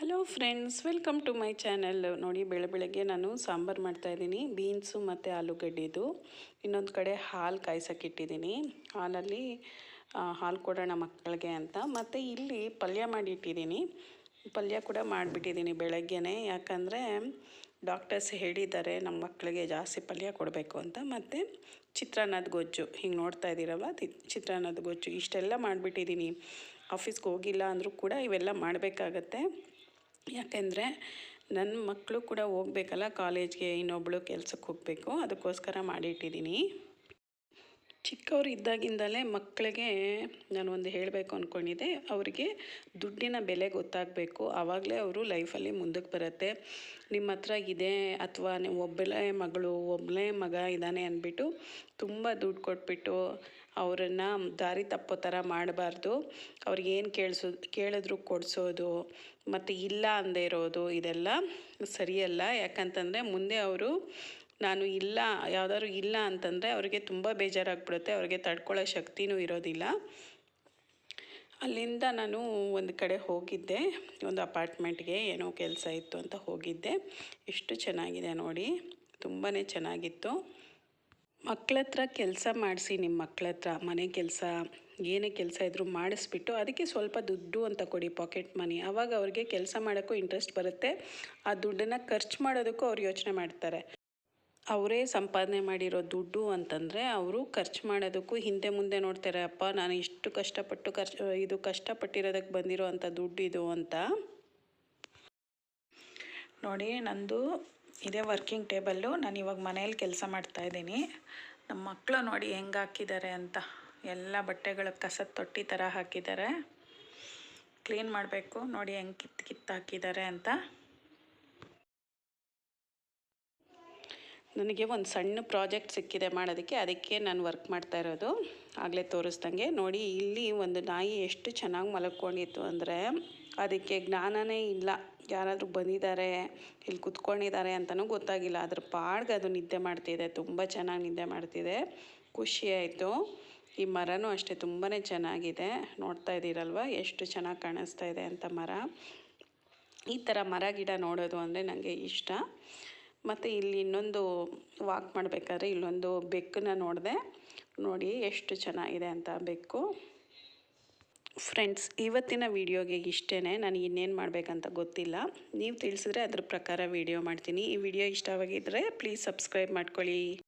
Hello friends welcome to my channel ನೋಡಿ, ಬೆಳೆ ಬೆಳಗ್ಗೆ ನಾನು ಸಾಂಬಾರು ಮಾಡ್ತಾಯಿದ್ದೀನಿ ಬೀನ್ಸು ಮತ್ತು ಆಲೂಗಡ್ಡೆದು. ಇನ್ನೊಂದು ಕಡೆ ಹಾಲು ಕಾಯ್ಸೋಕ್ಕಿಟ್ಟಿದ್ದೀನಿ ಹಾಲಲ್ಲಿ ಹಾಲು ಕೊಡೋಣ ಮಕ್ಕಳಿಗೆ ಅಂತ. ಮತ್ತು ಇಲ್ಲಿ ಪಲ್ಯ ಮಾಡಿಟ್ಟಿದ್ದೀನಿ ಪಲ್ಯ ಕೂಡ ಮಾಡಿಬಿಟ್ಟಿದ್ದೀನಿ ಬೆಳಗ್ಗೆನೇ. ಯಾಕಂದರೆ ಡಾಕ್ಟರ್ಸ್ ಹೇಳಿದ್ದಾರೆ ನಮ್ಮ ಮಕ್ಕಳಿಗೆ ಜಾಸ್ತಿ ಪಲ್ಯ ಕೊಡಬೇಕು ಅಂತ. ಮತ್ತು ಚಿತ್ರಾನ್ನದ ಗೊಜ್ಜು. ಹಿಂಗೆ ನೋಡ್ತಾ ಇದ್ದೀರಲ್ಲ ತಿ- ಚಿತ್ರಾನ್ನದ ಗೊಜ್ಜು. ಇಷ್ಟೆಲ್ಲ ಮಾಡಿಬಿಟ್ಟಿದ್ದೀನಿ. ಆಫೀಸ್ಗೆ ಹೋಗಿಲ್ಲ ಅಂದರೂ ಕೂಡ ಇವೆಲ್ಲ ಮಾಡಬೇಕಾಗತ್ತೆ. ಯಾಕೆಂದರೆ ನನ್ನ ಮಕ್ಕಳು ಕೂಡ ಹೋಗ್ಬೇಕಲ್ಲ ಕಾಲೇಜ್ಗೆ ಇನ್ನೊಬ್ಬಳು ಕೆಲ್ಸಕ್ಕೆ ಹೋಗಬೇಕು. ಅದಕ್ಕೋಸ್ಕರ ಮಾಡಿಟ್ಟಿದ್ದೀನಿ ಚಿಕ್ಕವರು ಇದ್ದಾಗಿಂದಲೇ ಮಕ್ಕಳಿಗೆ ನಾನು ಒಂದು ಹೇಳಬೇಕು ಅಂದ್ಕೊಂಡಿದ್ದೆ ಅವರಿಗೆ ದುಡ್ಡಿನ ಬೆಲೆ ಗೊತ್ತಾಗಬೇಕು. ಆವಾಗಲೇ ಅವರು ಲೈಫಲ್ಲಿ ಮುಂದಕ್ಕೆ ಬರುತ್ತೆ. ನಿಮ್ಮ ಹತ್ರ ಇದೆ ಅಥವಾ ನೀವು ಒಬ್ಬಳೇ ಮಗಳು, ಒಬ್ಬಳೇ ಮಗ ಇದ್ದಾನೆ ಅಂದ್ಬಿಟ್ಟು ತುಂಬ ದುಡ್ಡು ಕೊಟ್ಬಿಟ್ಟು ಅವರನ್ನು ದಾರಿ ತಪ್ಪೋ ಥರ ಮಾಡಬಾರ್ದು. ಅವ್ರಿಗೆ ಏನು ಕೇಳಿಸೋ, ಕೇಳಿದ್ರು ಕೊಡಿಸೋದು, ಮತ್ತು ಇಲ್ಲ ಅಂದೇ ಇರೋದು ಇದೆಲ್ಲ ಸರಿಯಲ್ಲ. ಯಾಕಂತಂದರೆ ಮುಂದೆ ಅವರು ನಾನು ಇಲ್ಲ, ಯಾವುದಾದ್ರು ಇಲ್ಲ ಅಂತಂದರೆ ಅವರಿಗೆ ತುಂಬ ಬೇಜಾರಾಗ್ಬಿಡುತ್ತೆ, ಅವರಿಗೆ ತಡ್ಕೊಳ್ಳೋ ಶಕ್ತಿನೂ ಇರೋದಿಲ್ಲ. ಅಲ್ಲಿಂದ ನಾನು ಒಂದು ಕಡೆ ಹೋಗಿದ್ದೆ, ಒಂದು ಅಪಾರ್ಟ್ಮೆಂಟ್ಗೆ ಏನೋ ಕೆಲಸ ಇತ್ತು ಅಂತ ಹೋಗಿದ್ದೆ. ಎಷ್ಟು ಚೆನ್ನಾಗಿದೆ ನೋಡಿ ತುಂಬಾ ಚೆನ್ನಾಗಿತ್ತು. ಮಕ್ಕಳ ಹತ್ರ ಕೆಲಸ ಮಾಡಿಸಿ ನಿಮ್ಮ ಮಕ್ಕಳ ಹತ್ರ ಮನೆ ಕೆಲಸ, ಏನೇ ಕೆಲಸ ಇದ್ದರೂ ಮಾಡಿಸ್ಬಿಟ್ಟು ಅದಕ್ಕೆ ಸ್ವಲ್ಪ ದುಡ್ಡು ಅಂತ ಕೊಡಿ, ಪಾಕೆಟ್ ಮನಿ. ಆವಾಗ ಅವ್ರಿಗೆ ಕೆಲಸ ಮಾಡೋಕ್ಕೂ ಇಂಟ್ರೆಸ್ಟ್ ಬರುತ್ತೆ, ಆ ದುಡ್ಡನ್ನು ಖರ್ಚು ಮಾಡೋದಕ್ಕೂ ಅವ್ರು ಯೋಚನೆ ಮಾಡ್ತಾರೆ. ಅವರೇ ಸಂಪಾದನೆ ಮಾಡಿರೋ ದುಡ್ಡು ಅಂತಂದರೆ ಅವರು ಖರ್ಚು ಮಾಡೋದಕ್ಕೂ ಹಿಂದೆ ಮುಂದೆ ನೋಡ್ತಾರೆ, ಅಪ್ಪ, ನಾನು ಇಷ್ಟು ಕಷ್ಟಪಟ್ಟು ಖರ್ಚು, ಇದು ಕಷ್ಟಪಟ್ಟಿರೋದಕ್ಕೆ ಬಂದಿರೋ ಅಂಥ ದುಡ್ಡು ಇದು ಅಂತ. ನೋಡಿ, ನಂದು ಇದೇ ವರ್ಕಿಂಗ್ ಟೇಬಲ್ಲು, ನಾನು ಇವಾಗ ಮನೇಲಿ ಕೆಲಸ ಮಾಡ್ತಾಯಿದ್ದೀನಿ ನಮ್ಮ ಮಕ್ಕಳು ನೋಡಿ ಹೆಂಗೆ ಹಾಕಿದ್ದಾರೆ ಅಂತ. ಎಲ್ಲ ಬಟ್ಟೆಗಳು ಕಸದ ತೊಟ್ಟಿ ಥರ ಹಾಕಿದ್ದಾರೆ. ಕ್ಲೀನ್ ಮಾಡಬೇಕು. ನೋಡಿ ಹೆಂಗೆ ಕಿತ್ತು ಕಿತ್ತು ಹಾಕಿದ್ದಾರೆ ಅಂತ. ನನಗೆ ಒಂದು ಸಣ್ಣ ಪ್ರಾಜೆಕ್ಟ್ ಸಿಕ್ಕಿದೆ ಮಾಡೋದಕ್ಕೆ, ಅದಕ್ಕೆ ನಾನು ವರ್ಕ್ ಮಾಡ್ತಾ ಇರೋದು. ಆಗಲೇ ತೋರಿಸ್ದಂಗೆ. ನೋಡಿ, ಇಲ್ಲಿ ಒಂದು ನಾಯಿ ಎಷ್ಟು ಚೆನ್ನಾಗಿ ಮಲಕ್ಕೊಂಡಿತ್ತು ಅಂದರೆ, ಅದಕ್ಕೆ ಜ್ಞಾನನೇ ಇಲ್ಲ. ಯಾರಾದರೂ ಬಂದಿದ್ದಾರೆ, ಇಲ್ಲಿ ಕುತ್ಕೊಂಡಿದ್ದಾರೆ ಅಂತಲೂ ಗೊತ್ತಾಗಿಲ್ಲ. ಅದ್ರ ಪಾಡ್ಗೆ ಅದು ನಿದ್ದೆ ಮಾಡ್ತಿದೆ. ತುಂಬ ಚೆನ್ನಾಗಿ ನಿದ್ದೆ ಮಾಡ್ತಿದೆ. ಖುಷಿ ಆಯಿತು. ಈ ಮರನೂ ಅಷ್ಟೇ ತುಂಬಾ ಚೆನ್ನಾಗಿದೆ. ನೋಡ್ತಾ ಇದ್ದೀರಲ್ವ? ಎಷ್ಟು ಚೆನ್ನಾಗಿ ಕಾಣಿಸ್ತಾ ಇದೆ ಅಂತ ಮರ. ಈ ಥರ ಮರ ಗಿಡ ನೋಡೋದು ಅಂದರೆ ನನಗೆ ಇಷ್ಟ. ಮತ್ತು ಇಲ್ಲಿ ಇನ್ನೊಂದು ವಾಕ್ ಮಾಡಬೇಕಾದ್ರೆ ಇಲ್ಲೊಂದು ಬೆಕ್ಕನ್ನ ನೋಡಿದೆ. ನೋಡಿ ಎಷ್ಟು ಚೆನ್ನಾಗಿದೆ ಅಂತ ಬೆಕ್ಕು. ಫ್ರೆಂಡ್ಸ್ ಇವತ್ತಿನ ವಿಡಿಯೋಗೆ ಇಷ್ಟೇ ನಾನು ಇನ್ನೇನು ಮಾಡಬೇಕಂತ ಗೊತ್ತಿಲ್ಲ. ನೀವು ತಿಳಿಸಿದ್ರೆ ಅದ್ರ ಪ್ರಕಾರ ವಿಡಿಯೋ ಮಾಡ್ತೀನಿ. ಈ ವಿಡಿಯೋ ಇಷ್ಟವಾಗಿದ್ದರೆ ಪ್ಲೀಸ್ ಸಬ್ಸ್ಕ್ರೈಬ್ ಮಾಡ್ಕೊಳ್ಳಿ.